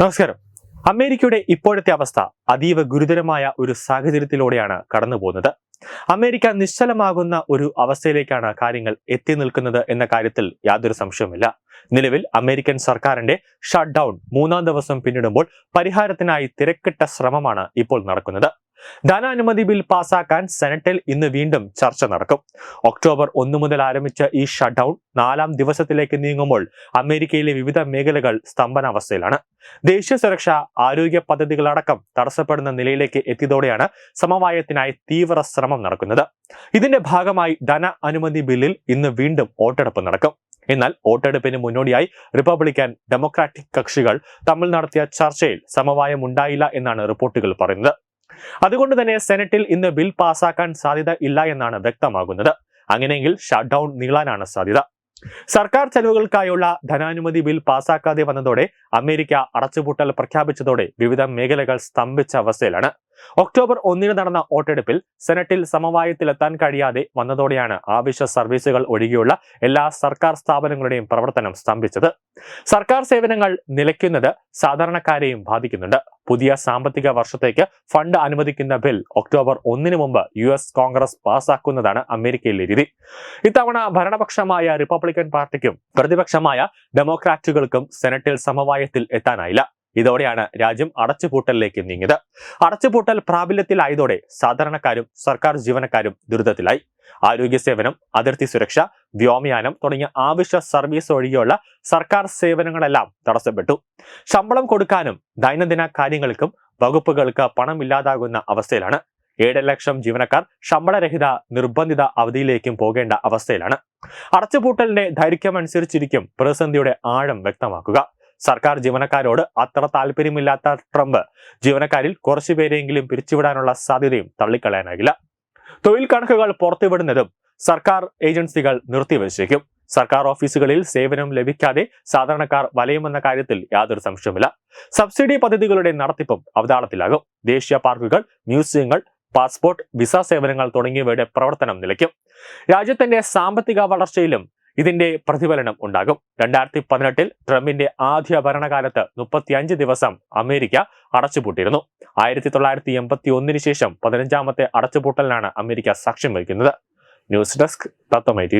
നമസ്കാരം. അമേരിക്കയുടെ ഇപ്പോഴത്തെ അവസ്ഥ അതീവ ഗുരുതരമായ ഒരു സാഹചര്യത്തിലൂടെയാണ് കടന്നു പോകുന്നത് അമേരിക്ക നിശ്ചലമാകുന്ന ഒരു അവസ്ഥയിലേക്കാണ് കാര്യങ്ങൾ എത്തി നിൽക്കുന്നത് എന്ന കാര്യത്തിൽ യാതൊരു സംശയവുമില്ല. നിലവിൽ അമേരിക്കൻ സർക്കാരിന്റെ ഷട്ട് ഡൗൺ മൂന്നാം ദിവസം പിന്നിടുമ്പോൾ പരിഹാരത്തിനായി തിരക്കിട്ട ശ്രമമാണ് ഇപ്പോൾ നടക്കുന്നത്. ധനാനുമതി ബിൽ പാസാക്കാൻ സെനറ്റിൽ ഇന്ന് വീണ്ടും ചർച്ച നടക്കും. ഒക്ടോബർ ഒന്ന് മുതൽ ആരംഭിച്ച ഈ ഷട്ട് ഡൗൺ നാലാം ദിവസത്തിലേക്ക് നീങ്ങുമ്പോൾ അമേരിക്കയിലെ വിവിധ മേഖലകൾ സ്തംഭനാവസ്ഥയിലാണ്. ദേശീയ സുരക്ഷ ആരോഗ്യ പദ്ധതികളടക്കം തടസ്സപ്പെടുന്ന നിലയിലേക്ക് എത്തിയതോടെയാണ് സമവായത്തിനായി തീവ്ര ശ്രമം നടക്കുന്നത്. ഇതിന്റെ ഭാഗമായി ധന അനുമതി ബില്ലിൽ ഇന്ന് വീണ്ടും വോട്ടെടുപ്പ് നടക്കും. എന്നാൽ വോട്ടെടുപ്പിന് മുന്നോടിയായി റിപ്പബ്ലിക്കൻ ഡെമോക്രാറ്റിക് കക്ഷികൾ തമ്മിൽ നടത്തിയ ചർച്ചയിൽ സമവായം ഉണ്ടായില്ല എന്നാണ് റിപ്പോർട്ടുകൾ പറയുന്നത്. അതുകൊണ്ട് തന്നെ സെനറ്റിൽ ഇന്ന് ബിൽ പാസാക്കാൻ സാധ്യത ഇല്ല എന്നാണ് വ്യക്തമാകുന്നത്. അങ്ങനെയെങ്കിൽ ഷട്ട് ഡൗൺ നീളാനാണ് സാധ്യത. സർക്കാർ ചെലവുകൾക്കായുള്ള ധനാനുമതി ബിൽ പാസാക്കാതെ വന്നതോടെ അമേരിക്ക അടച്ചുപൂട്ടൽ പ്രഖ്യാപിച്ചതോടെ വിവിധ മേഖലകൾ സ്തംഭിച്ച അവസ്ഥയിലാണ്. ഒക്ടോബർ ഒന്നിന് നടന്ന വോട്ടെടുപ്പിൽ സെനറ്റിൽ സമവായത്തിലെത്താൻ കഴിയാതെ വന്നതോടെയാണ് ആവശ്യ സർവീസുകൾ ഒഴികെയുള്ള എല്ലാ സർക്കാർ സ്ഥാപനങ്ങളുടെയും പ്രവർത്തനം സ്തംഭിച്ചത്. സർക്കാർ സേവനങ്ങൾ നിലയ്ക്കുന്നത് സാധാരണക്കാരെയും ബാധിക്കുന്നുണ്ട്. പുതിയ സാമ്പത്തിക വർഷത്തേക്ക് ഫണ്ട് അനുവദിക്കുന്ന ബിൽ ഒക്ടോബർ ഒന്നിന് മുമ്പ് യു എസ് കോൺഗ്രസ് പാസാക്കുന്നതാണ് അമേരിക്കയിലെ രീതി. ഇത്തവണ ഭരണപക്ഷമായ റിപ്പബ്ലിക്കൻ പാർട്ടിക്കും പ്രതിപക്ഷമായ ഡെമോക്രാറ്റുകൾക്കും സെനറ്റിൽ സമവായത്തിൽ എത്താനായില്ല. ഇതോടെയാണ് രാജ്യം അടച്ചുപൂട്ടലിലേക്ക് നീങ്ങിയത്. അടച്ചുപൂട്ടൽ പ്രാബല്യത്തിലായതോടെ സാധാരണക്കാരും സർക്കാർ ജീവനക്കാരും ദുരിതത്തിലായി. ആരോഗ്യ സേവനം അതിർത്തി സുരക്ഷ വ്യോമയാനം തുടങ്ങിയ ആവശ്യ സർവീസ് ഒഴികെയുള്ള സർക്കാർ സേവനങ്ങളെല്ലാം തടസ്സപ്പെട്ടു. ശമ്പളം കൊടുക്കാനും ദൈനംദിന കാര്യങ്ങൾക്കും വകുപ്പുകൾക്ക് പണമില്ലാതാകുന്ന അവസ്ഥയിലാണ്. ഏഴ് ലക്ഷം ജീവനക്കാർ ശമ്പളരഹിത നിർബന്ധിത അവധിയിലേക്കും പോകേണ്ട അവസ്ഥയിലാണ്. അടച്ചുപൂട്ടലിന്റെ ദൈർഘ്യമനുസരിച്ചിരിക്കും പ്രതിസന്ധിയുടെ ആഴം വ്യക്തമാക്കുക. സർക്കാർ ജീവനക്കാരോട് അത്ര താല്പര്യമില്ലാത്ത ട്രംപ് ജീവനക്കാരിൽ കുറച്ചുപേരെങ്കിലും പിരിച്ചുവിടാനുള്ള സാധ്യതയും തള്ളിക്കളയാനാകില്ല തൊഴിൽ കണക്കുകൾ പുറത്തുവിടുന്നതും സർക്കാർ ഏജൻസികൾ നിർത്തിവച്ചേക്കും. സർക്കാർ ഓഫീസുകളിൽ സേവനം ലഭിക്കാതെ സാധാരണക്കാർ വലയുമെന്ന കാര്യത്തിൽ യാതൊരു സംശയവുമില്ല. സബ്സിഡി പദ്ധതികളുടെ നടത്തിപ്പും അവതാളത്തിലാകും. ദേശീയ പാർക്കുകൾ മ്യൂസിയങ്ങൾ പാസ്പോർട്ട് വിസ സേവനങ്ങൾ തുടങ്ങിയവയുടെ പ്രവർത്തനം നിലയ്ക്കും. രാജ്യത്തിന്റെ സാമ്പത്തിക വളർച്ചയിലും ഇതിന്റെ പ്രതിഫലനം ഉണ്ടാകും. രണ്ടായിരത്തി പതിനെട്ടിൽ ട്രംപിന്റെ ആദ്യ ഭരണകാലത്ത് മുപ്പത്തിയഞ്ച് ദിവസം അമേരിക്ക അടച്ചുപൂട്ടിയിരുന്നു. ആയിരത്തി തൊള്ളായിരത്തി എൺപത്തി ഒന്നിന് ശേഷം പതിനഞ്ചാമത്തെ അടച്ചുപൂട്ടലിനാണ് അമേരിക്ക സാക്ഷ്യം വഹിക്കുന്നത്. ന്യൂസ് ഡെസ്ക് തത്വമൈ ടി